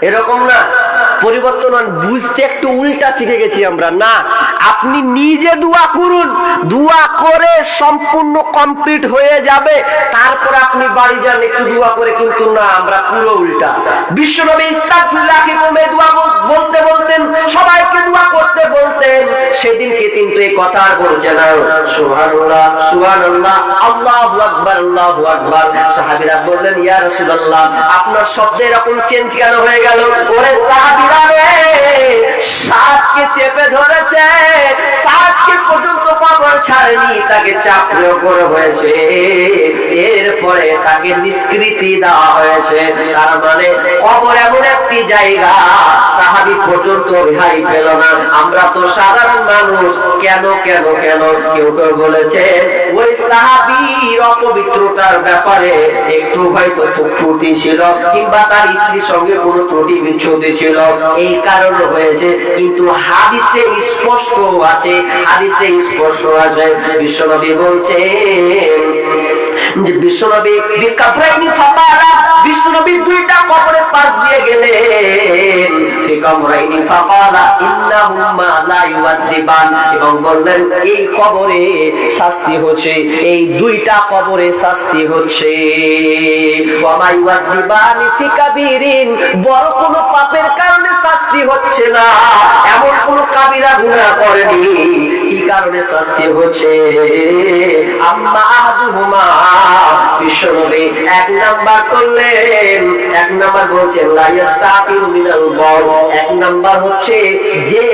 এরকম না। পরিবর্তন বুঝতে একটু উল্টা শিখে গেছি আমরা। না আপনি নিজে দোয়া করুন। দোয়া করে সম্পূর্ণ কমপ্লিট হয়ে যাবে। তারপর আপনি বাড়ি যান, একটু দোয়া করে কিন্তু না, আমরা পুরো উল্টা। বিশ্বনবী ইস্তাগফিরুল্লাহকে কমে দোয়া বলতে বলতেন, সবাইকে দোয়া করতে বলতেন। সেদিনকে কিন্তু এই কথা আর বলছে না। সুবহানাল্লাহ সুবহানাল্লাহ, আল্লাহু আকবার আল্লাহু আকবার। সাহাবীরা বললেন, ইয়া রাসূলুল্লাহ, আপনার শব্দ এরকম চেঞ্জ কেন হয়ে গেল? ওরে সাহাবীরা চেপে ধরেছে সাতকে পর্যন্ত কবর ছাড়েনি, তাকে প্রয়োগ করা হয়েছে এরপরে তাকে নিষ্কৃতি দেওয়া হয়েছে। তার মানে কবর এমন একটি জায়গা, সাহাবি পর্যন্ত রেহাই পেল না। আমরা তো সাধারণ মানুষ, কেন কেন কেন? কেউ কেউ বলেছে, ওই সাহাবির অপবিত্রতার ব্যাপারে একটু হয়তো ফুটি ছিল, কিংবা তার স্ত্রীর সঙ্গে কোনো ত্রুটি বিচ্ছুতি ছিল। এই কারণ হয়েছে, কিন্তু হাদিসে স্পষ্ট আছে, হাদিসে স্পষ্ট আছে বিশ্বনবী যে বিশ্বনবী বিশ্বনবী দুইটা পাশ দিয়ে ইন্নাহুম্মা লা এবং বললেন, এই কবরে শাস্তি হচ্ছে, এই দুইটা কবরে শাস্তি হচ্ছে। ওয়া মা বড় কোনো পাপের কারণে শাস্তি হচ্ছে না। এমন কোন কাবিরা গুনাহ করেনি, কি কারণে শাস্তি হচ্ছে? যে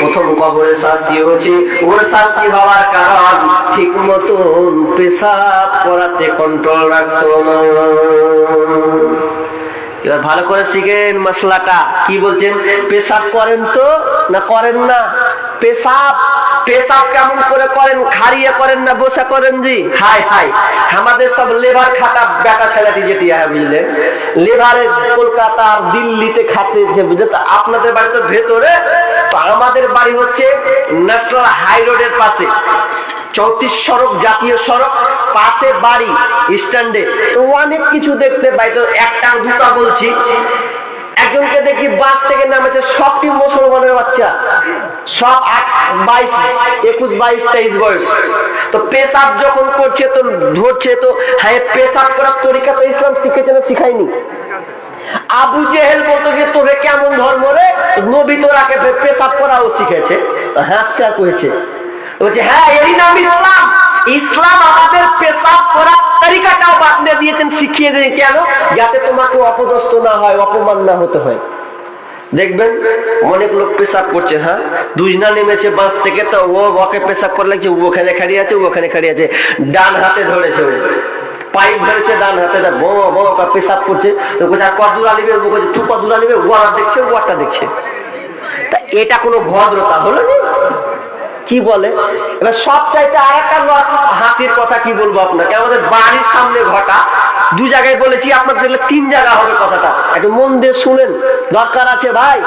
প্রথম শাস্তি হচ্ছে। ওর শাস্তি হওয়ার কারণ ঠিক মতন পেশাব করাতে কন্ট্রোল রাখতো না। এবার ভালো করে শিখেন মশলাটা। কি বলছেন? পেশাব করেন তো না করেন না? পেশাব পেশাব কেমন করে করেন? খাড়িয়ে করেন না বসে করেন জি? হাই হাই আমাদের সব লেবার খাতা বেটা ছেলেটি যেটি বুঝলেন? লেবারের কলকাতা আর দিল্লিতে খাতে যে বুঝলেন আপনাদের বাড়ি তো ভেতরে, তো আমাদের বাড়ি হচ্ছে ন্যাশনাল হাই রোডের পাশে। চৌত্রিশ সড়ক, জাতীয় সড়ক, পাশে বাড়ি, স্ট্যান্ডে। তো অনেক কিছু দেখতে পাই। তো একটা দুটা বলছি। একজনকে দেখি বাস থেকে নামেছে। সবটি মুসলমানের বাচ্চা। সব আট, বাইশ, একুশ, বাইশ, তেইশ বয়স। তো পেশাব যখন করছে, তো ধরছে, তো হ্যাঁ পেশাব করার তরিকা তো ইসলাম শিখেছে না শিখায়নি? আবু জেহেল বলতো যে, তোরে কেমন ধর্ম রে? নবী তোরাকে পেশাব করাও শিখেছে। হাসছে আর কয়েছে বলছে হ্যাঁ এরই নাম ইসলাম। ইসলাম আমাদের পেশাব করার তরিকাটাও বাতলে দিয়েছেন, শিখিয়ে দিয়েছেন কেন? যাতে তোমাকে অপদস্থ না হয়, অপমান না হতে হয়। দেখবেন, অনেক লোক পেশাব করছে হ্যাঁ? দুজনা নেমেছে বাস থেকে, তো ও ওকে পেশাব করে লাগছে ওখানে খাড়িয়ে আছে ওখানে খাড়িয়ে আছে। ডান হাতে ধরেছে ও। পাইপ ধরেছে ডান হাতে বো বো পেশাব করছে। তো কোথায় কদুরা নিবে? ও বলছে তুই কদুরা ও আর দেখছে ও আরটা দেখছে। তা এটা কোনো ভদ্রতা হলো না? কি বলে? এবার সব চাইতে আর একটা হাসির কথা কি বলব আপনাকে? আমাদের বাড়ির সামনে ঘটা। দু জায়গায় বলেছি, আপনার দেখলে তিন জায়গা হবে কথাটা। একটু মন দিয়ে শুনেন। দরকার আছে ভাই,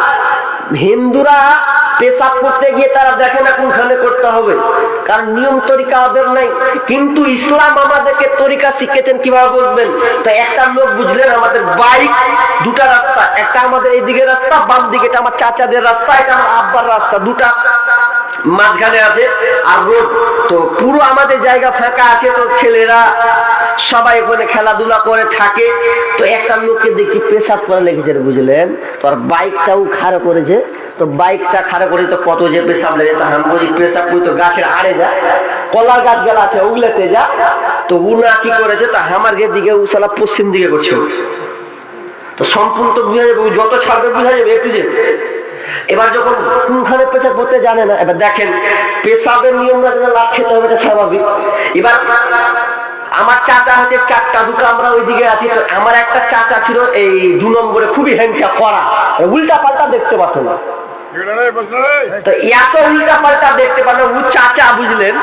হিন্দুরা পেশাব করতে গিয়ে তারা দেখে না কোনখানে করতে হবে। কারণ নিয়ম তরিকা ওদের নাই। কিন্তু ইসলাম আমাদেরকে তরিকা শিখেছেন কীভাবে বুঝবেন? তো একটা লোক বুঝলেন, আমাদের বাইক দুটা রাস্তা। একটা আমাদের এই এইদিকে রাস্তা, বাম দিকে। এটা আমার চাচাদের রাস্তা, এটা আমার আব্বার রাস্তা। দুটা মাঝখানে আছে, আর রোড তো পুরো আমাদের জায়গা ফাঁকা আছে, তো ছেলেরা সবাই ওখানে খেলাধুলা করে থাকে। তো একটা লোককে দেখছি পেশাব করে লেগেছে বুঝলেন? তোর বাইকটাও খাড়া করেছে। তো বাইকটা খাড়া করে তো কত যে পেশাব লেগে তা আমি বলছি, পেশাব করে তো গাছের আড়ে যা কলা গাছ গেলা আছে উগলেতে যা। তো উনা কি করেছে, তা আমার দিকে উসালা পশ্চিম দিকে করছে। তো সম্পূর্ণ তো বুঝা যাবে, যত ছাড়বে বুঝা যাবে, একটু যে। এবার যখন কোনখানে পেশাব করতে জানে না, এবার দেখেন, পেশাবের নিয়ম না জানলে লাভ খেতে হবে, এটা স্বাভাবিক। এবার আমার চাচা হচ্ছে চারটা দুটো, আমরা ওইদিকে আছি, তো আমার একটা চাচা ছিল এই দু নম্বরে খুবই হ্যাংটা করা। উল্টা পাল্টা দেখতে পারতো না। এত উল্টা পাল্টা দেখতে পারল ও চাচা বুঝলেন,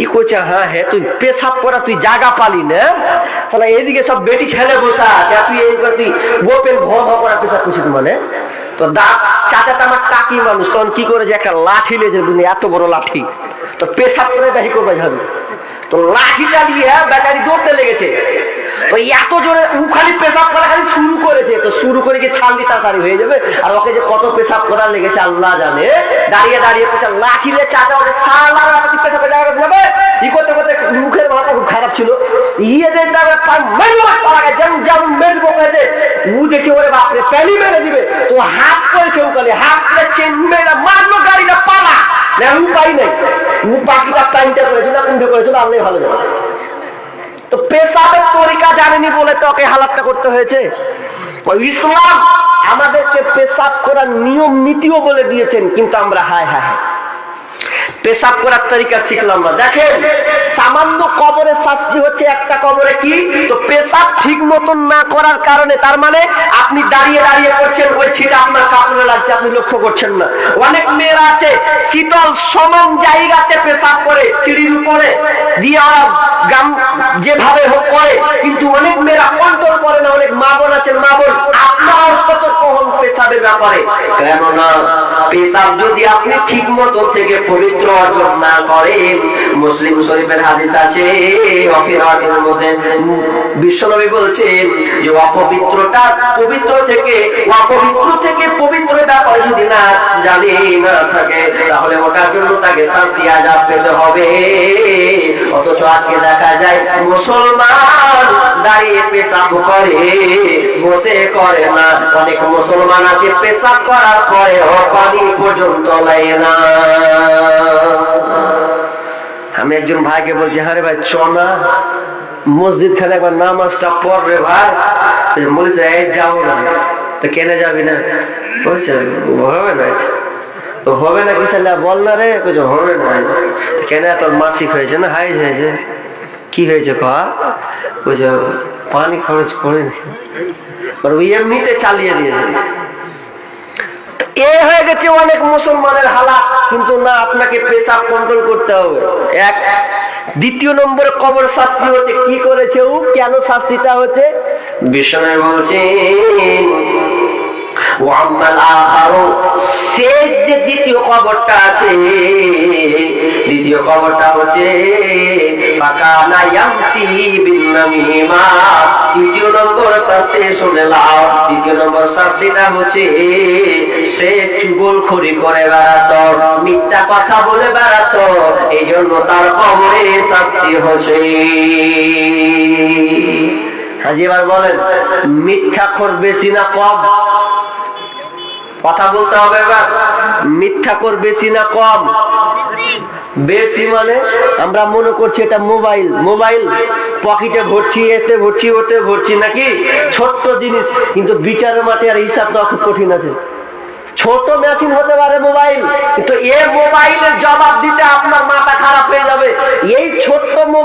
ই হ্যাঁ হ্যাঁ তুই পেশাব করা, তুই জায়গা পালি না তাহলে এদিকে সব বেটি ছেলে বসা আছে তুই এই তুই গোপেন ভ ভ করা পেশাব করছিস মানে? তো দা চাচাটা আমার কাকি মানুষ, তখন কি করে যে একটা লাঠি লেগে বুঝলি এত বড় লাঠি। তো পেশাব করে বাহি করবে যাবে তো লাঠিটা নিয়ে বেচারি দৌড়তে লেগেছে। তো এত জোরে ও খালি পেশাব করা খালি শুরু করেছে। তো শুরু করে ছাল দিয়ে তাড়াতাড়ি হয়ে যাবে। আর ওকে যে কত পেশাব করা লেগেছে, আল্লাহ জানে। দাঁড়িয়ে দাঁড়িয়ে পেছাব লাঠি দিয়ে চাচা বলে, সালা তুই পেশাব যাবে ই করতে করতে খারাপ ছিল। ইয়ে যে তার যেমন যেমন হয়েছে ও দেখছে, ওরে বাপরে প্যালি মেরে দিবে। তো হাত করেছে ও কালে হাত মারলো, গাড়িটা পালা। না, উপায় ও বাকিটা টাইমটা করেছিল না আল্লাহ ভালো জানে তো পেশাবের তরিকা জানেনি বলে তো ওকে হালাতটা করতে হয়েছে। ইসলাম আমাদেরকে পেশাব করার নিয়ম নীতিও বলে দিয়েছেন, কিন্তু আমরা হায় হায় হায়। পেশাব করার তরিকা শিখলাম না। দেখেন, সামান্য কবরের শাস্তি হচ্ছে একটা কবরে কি? তো পেশাব ঠিক মতন না করার কারণে তার মানে আপনি দাঁড়িয়ে দাঁড়িয়ে করছেন, ওই ছিটা আপনার কাপড়ে লাগছে, আপনি লক্ষ্য করছেন না। অনেক মেয়েরা আছে, শীতল সমান জায়গাতে পেশাব করে, সিঁড়ির উপরে দিয়ে গাম, যেভাবে হোক করে, কিন্তু অনেক মেয়েরা কন্ট্রোল করে না, অনেক মা বোন আছেন মা বোন, আপনারাও সতর্ক হন পেশাবের ব্যাপারে। কেননা, পেশাব যদি আপনি ঠিক মতো থেকে পবিত্র অর্জন না করেন। মুসলিম শরীফের হাদিস আছে অফিরাতের মধ্যে বিশ্বনবী বলছেন যে অপবিত্রটা পবিত্র থেকে, অপবিত্র থেকে পবিত্র যদি না জানে, না থাকে, তাহলে ওটার জন্য তাকে শাস্তি আজাব পেতে হবে। অথচ আজকে দেখা যায়, মুসলমান দাঁড়িয়ে পেশাব করে, বসে করে না। অনেক মুসলমান আছে, পেশাব করার পরে পানি পর্যন্ত লাই না। আমি একজন ভাইকে বলছি হ্যাঁ রে ভাই চ না। মসজিদ খানে একবার নামাজটা পড় রে ভাই। বলছে, এই যাও না। তো কেনে যাবি না? বলছে, হবে না। তো হবে না কি ছেলে বল না রে। বলছে, হবে না। কেন, তোর মাসিক হয়েছে না? হাইজ হয়েছে। কি হয়েছে কয়া বলছে, পানি খরচ আর ওই এমনিতে চালিয়ে দিয়েছে। এ হয়ে গেছে অনেক মুসলমানের হালাত, কিন্তু না, আপনাকে পেশাব কন্ট্রোল করতে হবে। এক, দ্বিতীয় নম্বরে কবর শাস্তি হচ্ছে, কি করেছে ও? কেন শাস্তিটা হচ্ছে? বিষ্ণু বলছেন শেষ যে দ্বিতীয় খবরটা আছে, দ্বিতীয় খবরটা হচ্ছে তৃতীয় নম্বর শাস্তি শুনে লাও তৃতীয় নম্বর শাস্তিটা হচ্ছে সে চুগলখড়ি করে বেড়াতো, মিথ্যা কথা বলে বেড়াতো। এই জন্য তার কবরে শাস্তি হচ্ছে। হাজি এবার বলেন মিথ্যাখোর বেশি না কম? কথা বলতে হবে এবার। মিথ্যাখোর বেশি না কম। বেশি মানে আমরা মনে করছি এটা মোবাইল। মোবাইল পকেটে ভরছি, এতে ভরছি, ওতে ভরছি নাকি? ছোট্ট জিনিস, কিন্তু বিচারের মাঠে আর হিসাব দেওয়া খুব কঠিন আছে। ছোট মেশিন হতে পারে মোবাইল, কিন্তু এ মোবাইলের জবাব দিতে আপনার মাথা খারাপ হয়ে যাবে। এই ছোট্ট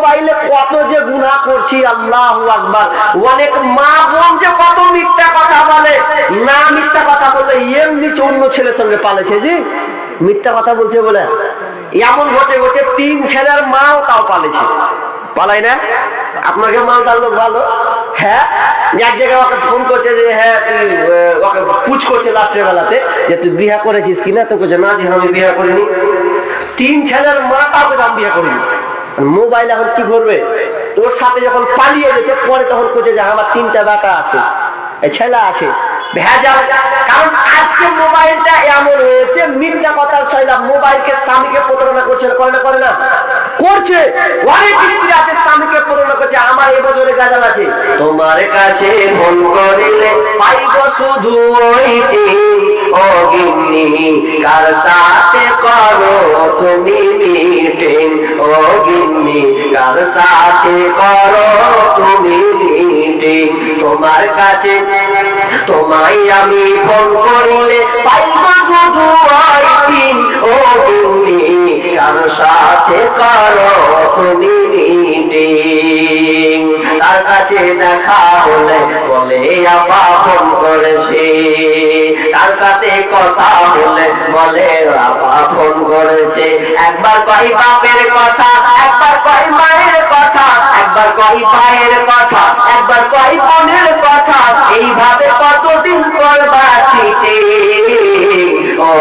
মোবাইলে কত যে গুনাহ করছি, আল্লাহ আকবার। অনেক মা বোন যে কত মিথ্যা কথা বলে, না মিথ্যা কথা বলে এমনি অন্য ছেলের সঙ্গে পালেছে জি? মিথ্যা কথা বলছে বলে? এমন ঘটে ঘটে তিন ছেলের মাও তাও পালেছে। পালাই না? আপনাকে মাল তার লোক ভালো। হ্যাঁ? এক জায়গায় ওকে ফোন করছে যে হ্যাঁ তুই ওকে পুচ করছে রাত্রের বেলাতে যে তুই বিয়া করেছিস কিনা? তো বলছে, না যে আমি বিয়া করিনি। তিন ছেলের মা তাকে আমি বিয়া করিনি। মোবাইল এখন কি করবে? ওর সাথে যখন পালিয়ে গেছে, পরে তখন করছে যে আমার তিনটা বেটা আছে। ছেলে আছে। ভেজাল। কারণ আজকে মোবাইলটা এমন হয়েছে, মিথ্যা কথার ছয়লা, মোবাইলকে স্বামীকে প্রতারণা করছে, করে না করে না। করছে। অনেক স্ত্রী আছে, স্বামীকে প্রতারণা করছে, আমার এই বছরে গাজাল আছে। তোমার কাছে ফোন করিলে পাইব শুধু ওইটি। ও গিন্নি, কার সাথে করো তুমি মিটিং? ও গিন্নি, কার সাথে করো তোমার কাছে। তোমায় আমি ফোন করিলে পাইব শুধু ও কার সাথে করো তুমি মিটিং। তার কাছে দেখা হলে বলে, আপা, ফোন করেছে। তার সাথে কথা বলে আপা, ফোন করেছে। একবার কই বাপের কথা, একবার মায়ের কথা ভাইয়ের কথা? একবার কই বোনের কথা। এইভাবে কতদিন করবা চিঠি ও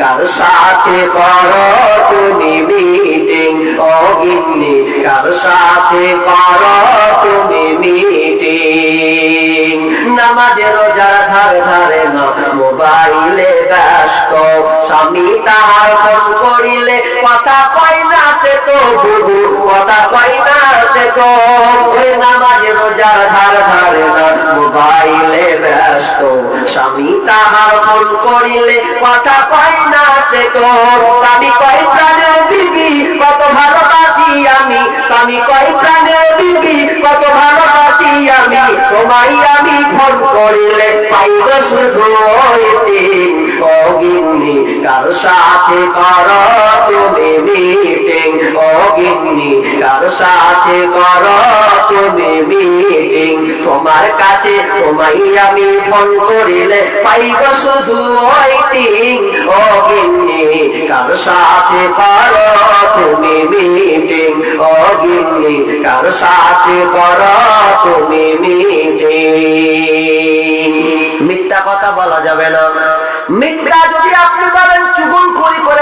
কার সাথে করো তুমি মিটিং কার সাথে করো তুমি মিটিং রোজার ধারে ধারে না, মোবাইলে ব্যস্ত। স্বামী তাহার ফোন করিলে, কথা কয় না সে তো বুবু, কথা কয় না তো ওই নামাজে রোজার ধার ধারে মোবাইলে ব্যস্ত। স্বামী তাহার ফোন করিলে কথা কয় না সে তো। স্বামী কয় প্রাণের বিবি কত ভালোবাসি আমি। তোমায় আমি ফোন করিলে পাইব শুধু অগিন্নি কার সাথে কর তুমি মিটিং অগিন্নি কার সাথে কর তুমি মিটিং তোমার কাছে তোমায় আমি ফোন করিলে পাইব শুধু ওই দিন অগিন্নি কার সাথে কর তুমি মিটিং অগিন্নি কার সাথে কর তুমি মিটিং মিথ্যা কথা বলা যাবে না। মিথ্যা যদি আপনি বলেন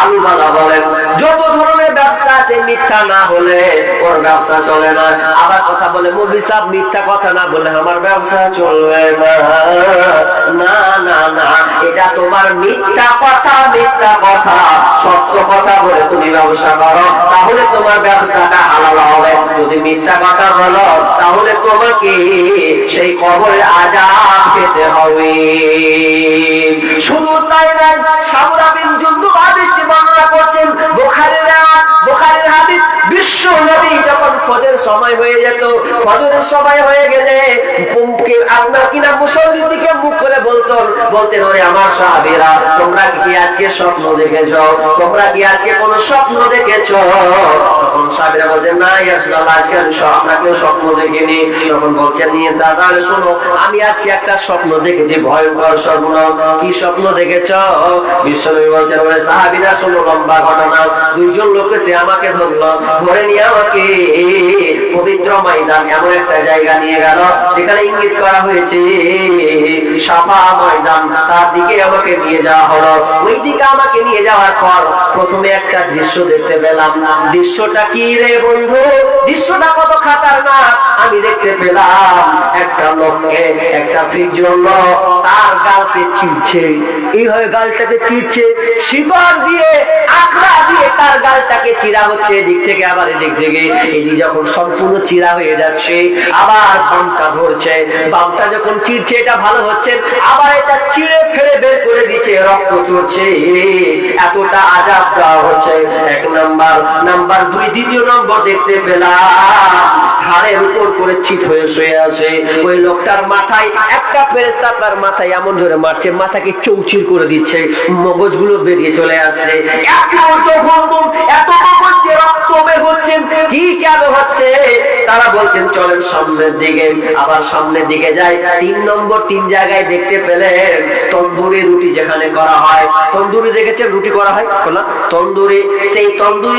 আলুওয়ালা বলেন, যত ধরনের ব্যবসা আছে, মিথ্যা না হলে ওর ব্যবসা চলে না। আবার কথা বলে মুরবি সাহেব, মিথ্যা কথা না বলে আমার ব্যবসা চলবে না। না না এটা তোমার মিথ্যা কথা মিথ্যা কথা। সত্য কথা বলে তুমি ব্যবসা করো, তাহলে তোমার ব্যবসাটা হালাল হবে। যদি মিথ্যা কথা বলো, তাহলে তোমাকে সেই কবরে আজাব খেতে হবে। শুধু তাই নয় সামরা বিন জুন্দু বর্ণনা করছেন বুখারীর। বুখারীর হাদিস, বিশ্ব নবী যখন ফজর সময় হয়ে যেত ফজরের সময় হয়ে গেলে আপনার কিনা মুসল্লির দিকে মুখ করে বলতো, বলতেন, ওরে আমার সাহাবীরা, তোমরা কি আজকে স্বপ্ন দেখেছ? তোমরা কি আজকে কোন স্বপ্ন দেখেছ? তখন সাহাবীরা বলছেন না ইয়া আজকে আমি আমরা স্বপ্ন দেখিনি। তখন বলছেন, নিয়ে, দাদা, শোনো, আমি আজকে একটা স্বপ্ন দেখেছি, ভয়ঙ্কর স্বপ্ন। কি স্বপ্ন দেখেছ? বিশ্বনবী বলছেন, ওরে সাহাবীরা, শোনো, লম্বা ঘটনা। দুইজন লোক এসে আমাকে ধরলো, ধরে নিয়ে আমাকে পবিত্র ময়দান এমন একটা জায়গা নিয়ে গেল, যেখানে ইঙ্গিত করা হয়েছে, সাফা ময়দান, তার দিকে আমাকে নিয়ে যাওয়া হলো। ওই দিকে আমাকে নিয়ে যাওয়ার পর প্রথমে একটা দৃশ্য দেখতে পেলাম। দৃশ্যটা কি রে বন্ধু? দৃশ্যটা কত খাতার না আমি দেখতে পেলাম একটা লোককে, একটা ফিজন তার গালকে চিরছে এইভাবে গালটাকে চিরছে শিকড় দিয়ে, আখড়া দিয়ে তার গালটাকে চিরা হচ্ছে, এদিক থেকে আবার এদিক থেকে। এদিক যখন সম্পূর্ণ চিরা হয়ে যাচ্ছে, আবার বামটা ধরছে। বামটা যখন চিরছে, এটা ভালো হচ্ছে, আবার এটা চিড়ে ফেলে বের করে দিচ্ছে, রক্ত চড়ছে। এতটা আজাব দেওয়া হচ্ছে। এক নাম্বার নাম্বার দুই, দ্বিতীয় নম্বর দেখতে পেলাম, ঘাড়ের উপর করে চিত হয়ে শুয়ে আছে। ওই লোকটার মাথায়, একটা ফেরেস্তা তার মাথায় এমন ধরে মারছে, মাথাকে চৌচির করে দিচ্ছে, মগজগুলো বেরিয়ে চলে আসছে। এত যখন এত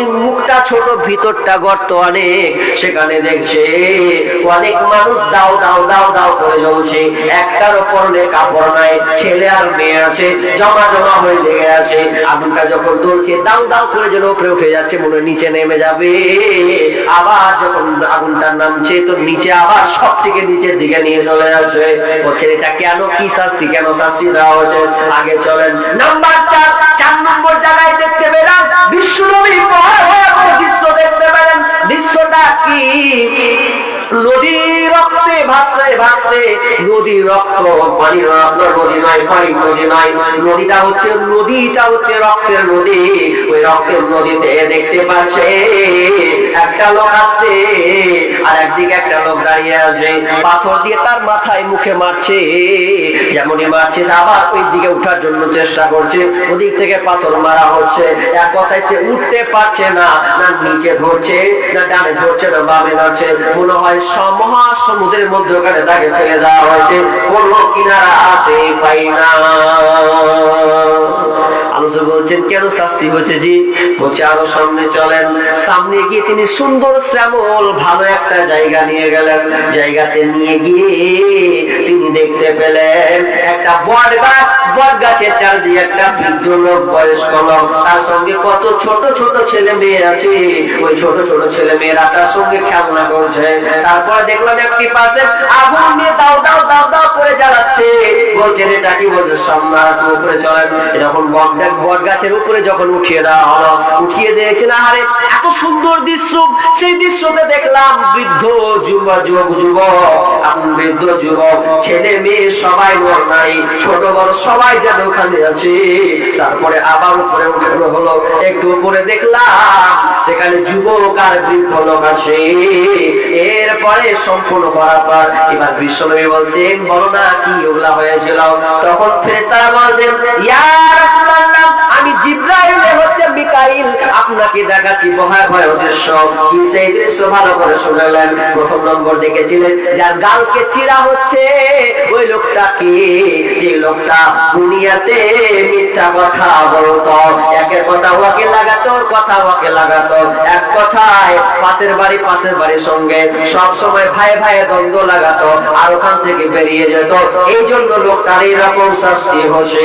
মুখটা ছোট, ভিতরটা গর্ত অনেক। সেখানে দেখছে, অনেক মানুষ দাও দাও দাও দাও করে জ্বলছে। একটার ওপর কাপড় নাই, ছেলে আর মেয়ে আছে, জমা জমা হয়ে লেগে আছে। আগুনটা যখন দাও দাও করে যেন উপরে উঠে যাচ্ছে, মনে হয় নিচে নেমে যাবে। আবার যখন আগুনটার নামছে তো নিচে আবার সব থেকে নিচের দিকে নিয়ে চলে যাচ্ছে। বলছে এটা কেন কি শাস্তি, কেন শাস্তি দেওয়া হয়েছে? আগে চলেন। নাম্বার চার চার নম্বর জায়গায় দেখতে পেলাম বিশ্বনবী মহাভয়াবহ দৃশ্য দেখতে পেলেন। দৃশ্যটা কি? নদী রক্তে নদী রক্ত, পানি রক্ত, নদী নয় পানি, নদী নয় নদীটা হচ্ছে নদীটা হচ্ছে রক্তের নদী। ওই রক্তের নদীতে দেখতে পাচ্ছে, একটা লোক আসছে, আর একদিকে একটা লোক দাঁড়িয়ে পাথর দিয়ে তার মাথায় মুখে মারছে, যেমনই মারছে আবার ওই দিকে উঠার জন্য চেষ্টা করছে। ওদিক থেকে পাথর মারা হচ্ছে। এক কথায় সে উঠতে পারছে না না নিচে ধরছে, না ডানে ধরছে, না বামে ধরছে। মনে হয় সমহা সমুদ্রের মধ্যে ওখানে তাকে ফেলে দেওয়া হয়েছে। কোন কিনারা আছে পাই না। বলছেন কেন শাস্তি হয়েছে জি? বলছে, আরও সামনে চলেন। সামনে গিয়ে তিনি সুন্দর শ্যামল ভালো একটা জায়গা নিয়ে গেলেন। জায়গাতে নিয়ে গিয়ে তিনি দেখতে পেলেন একটা বট গাছ। বট গাছের চারদিকে একটা বৃদ্ধ লোক, বয়স্ক লোক। তার সঙ্গে কত ছোট ছোট ছেলে মেয়ে আছে। ওই ছোট ছোট ছেলে মেয়েরা তার সঙ্গে খেলনা করছে। তারপরে দেখলাম একটি পাশে আগুন নিয়ে দাও দাও দাও দাও করে জ্বালাচ্ছে। বলছেন এটা কি বলছে? সম্রাট, উপরে চলেন। যখন বট গাছ- বট গাছের উপরে যখন উঠিয়ে দেওয়া হলো, উঠিয়ে দিয়েছেন, আহারে, এত সুন্দর দৃশ্য, সেই দৃশ্যতে দেখলাম, বৃদ্ধ যুবক যুবক যুবক বৃদ্ধ যুবক, ছেলে মেয়ে সবাই নর নাই, ছোট বড় সবাই যেন ওখানে আছে। তারপরে আবার উপরে উঠানো হলো, একটু উপরে দেখলাম, সেখানে যুবক আর বৃদ্ধ লোক আছে। এরপরে সম্পূর্ণ করার পর এবার বিশ্বনবী বলছেন, বলো না কি ওগুলা হয়েছিল? তখন ফেরেশতারা বলছেন, ইয়া রাসূলুল্লাহ, আমি আপনাকে দেখাচ্ছি ভয় ভয় দৃশ্য কি সেই দৃশ্য ভালো করে শুনলেন? প্রথম নম্বর দেখেছিলেন যার গালকে চিরা হচ্ছে। ওই লোকটা কি? যে লোকটা দুনিয়াতে মিথ্যা কথা বলতো। একের কথা ওকে লাগাতো কথা ওকে লাগাতো। এক কথায় পাশের বাড়ি পাশের বাড়ির সঙ্গে সব সময় ভাই ভাই দ্বন্দ্ব লাগাতো আর ওখান থেকে বেরিয়ে যেত। এই জন্য লোকটার এইরকম শাস্তি হচ্ছে